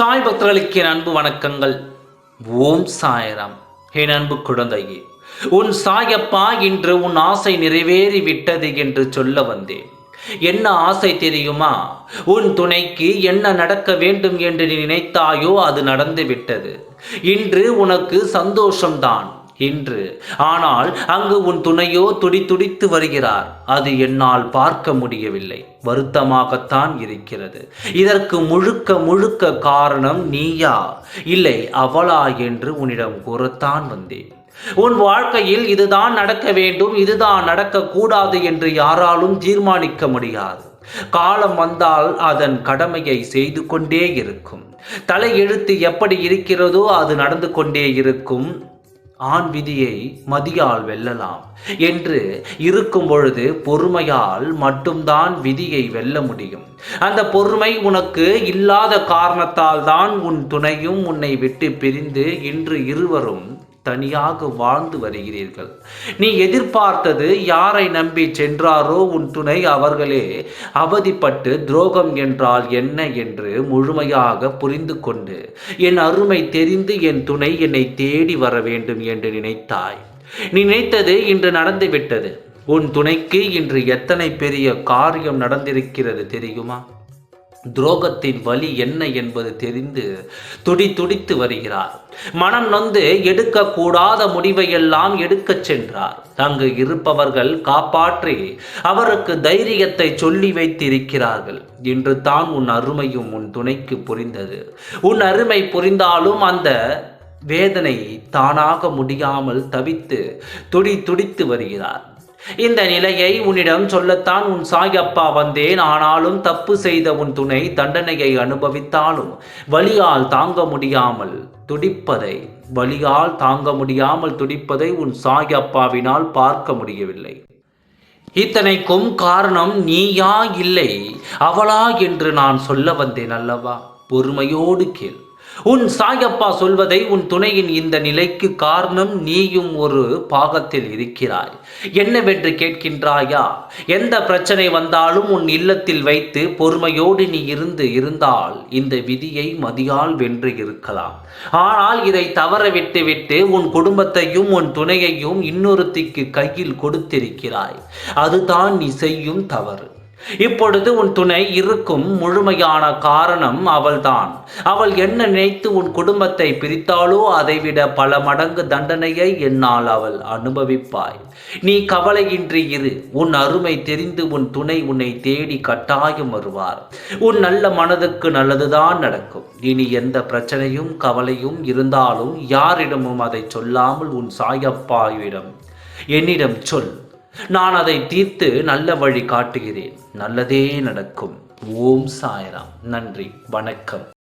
சாய் பக்தர்களுக்கு என் அன்பு வணக்கங்கள். ஓம் சாயராம். என் அன்பு குழந்தையே உன் சாயப்பா இன்று உன் ஆசை நிறைவேறி விட்டது என்று சொல்ல வந்தேன். என்ன ஆசை தெரியுமா? உன் துணைக்கு என்ன நடக்க வேண்டும் என்று நீ நினைத்தாயோ அது நடந்து விட்டது இன்று உனக்கு சந்தோஷம்தான். இன்று. ஆனால் அங்கு உன் துணையோ துடி துடித்து வருகிறார். அது என்னால் பார்க்க முடியவில்லை. வருத்தமாகத்தான் இருக்கிறது. இதற்கு முழுக்க முழுக்க காரணம் நீயா? இல்லை அவளா என்று உன்னிடம் கூறத்தான் வந்தேன். உன் வாழ்க்கையில் இதுதான் நடக்க வேண்டும் இதுதான் நடக்கக்கூடாது என்று யாராலும் தீர்மானிக்க முடியாது. காலம் வந்தால் அதன் கடமையை செய்து கொண்டே இருக்கும். தலையெழுத்து எப்படி இருக்கிறதோ அது நடந்து கொண்டே இருக்கும். ஆண் விதியை மதியால் வெல்லலாம் என்று இருக்கும் பொழுது பொறுமையால் மட்டும்தான் விதியை வெல்ல முடியும். அந்த பொறுமை உனக்கு இல்லாத காரணத்தால் தான் உன் துணையும் உன்னை விட்டு பிரிந்து இன்று இருவரும் தனியாக வாழ்ந்து வருகிறீர்கள். நீ எதிர்பார்த்தது யாரை நம்பி சென்றாரோ உன் துணை அவர்களே அவதிப்பட்டு துரோகம் என்றால் என்ன என்று முழுமையாக புரிந்து கொண்டு என் அருமை தெரிந்து என் துணை என்னை தேடி வர வேண்டும் என்று நினைத்தாய். நீ நினைத்தது இன்று நடந்துவிட்டது உன் துணைக்கு இன்று எத்தனை பெரிய காரியம் நடந்திருக்கிறது தெரியுமா? துரோகத்தின் வலி என்ன என்பது தெரிந்து துடி துடித்து வருகிறார். மனம் நொந்து எடுக்கக்கூடாத முடிவையெல்லாம் எடுக்கச் சென்றார். அங்கு இருப்பவர்கள் காப்பாற்றி அவருக்கு தைரியத்தை சொல்லி வைத்திருக்கிறார்கள். இன்று தான் உன் அருமையும் உன் துணைக்கு புரிந்தது. உன் அருமை புரிந்தாலும் அந்த வேதனை தானாக முடியாமல் தவித்து துடி துடித்து வருகிறார். இந்த நிலையை உன்னிடம் சொல்லத்தான் உன் சாயப்பா வந்தேன். ஆனாலும் தப்பு செய்த உன் துணை தண்டனையை அனுபவித்தாலும் வலியால் தாங்க முடியாமல் துடிப்பதை வலியால் தாங்க முடியாமல் துடிப்பதை உன் சாயப்பாவினால் பார்க்க முடியவில்லை. இத்தனைக்கும் காரணம் நீயா இல்லை? அவளா என்று நான் சொல்ல வந்தேன் அல்லவா? பொறுமையோடு கேள். உன் சாயப்பா சொல்வதை உன் துணையின் இந்த நிலைக்கு காரணம் நீயும் ஒரு பாகத்தில் இருக்கிறாய். என்னவென்று கேட்கின்றாயா? எந்த பிரச்சனை வந்தாலும் உன் இல்லத்தில் வைத்து பொறுமையோடு நீ இருந்து இருந்தால் இந்த விதியை மதியால் வென்று இருக்கலாம். ஆனால் இதை தவற விட்டுவிட்டு உன் குடும்பத்தையும் உன் துணையையும் இன்னொருத்திக்கு கையில் கொடுத்திருக்கிறாய். அதுதான் நீ செய்யும் தவறு. இப்பொழுது உன் துணை இருக்கும் முழுமையான காரணம் அவள்தான். அவள் என்ன நினைத்து உன் குடும்பத்தை பிரித்தாளோ அதைவிட பல மடங்கு தண்டனையை என்னால் அவள் அனுபவிப்பாய். நீ கவலையின்றி இரு. உன் அருமை தெரிந்து உன் துணை உன்னை தேடி கட்டாயம் வருவார். உன் நல்ல மனதுக்கு நல்லதுதான் நடக்கும். இனி எந்த பிரச்சனையும் கவலையும் இருந்தாலும் யாரிடமும் அதை சொல்லாமல் உன் சாயப்பாவிடம் என்னிடம் சொல். நான் அதை தீர்த்து நல்ல வழி காட்டுகிறேன். நல்லதே நடக்கும். ஓம் சாய்ராம். நன்றி. வணக்கம்.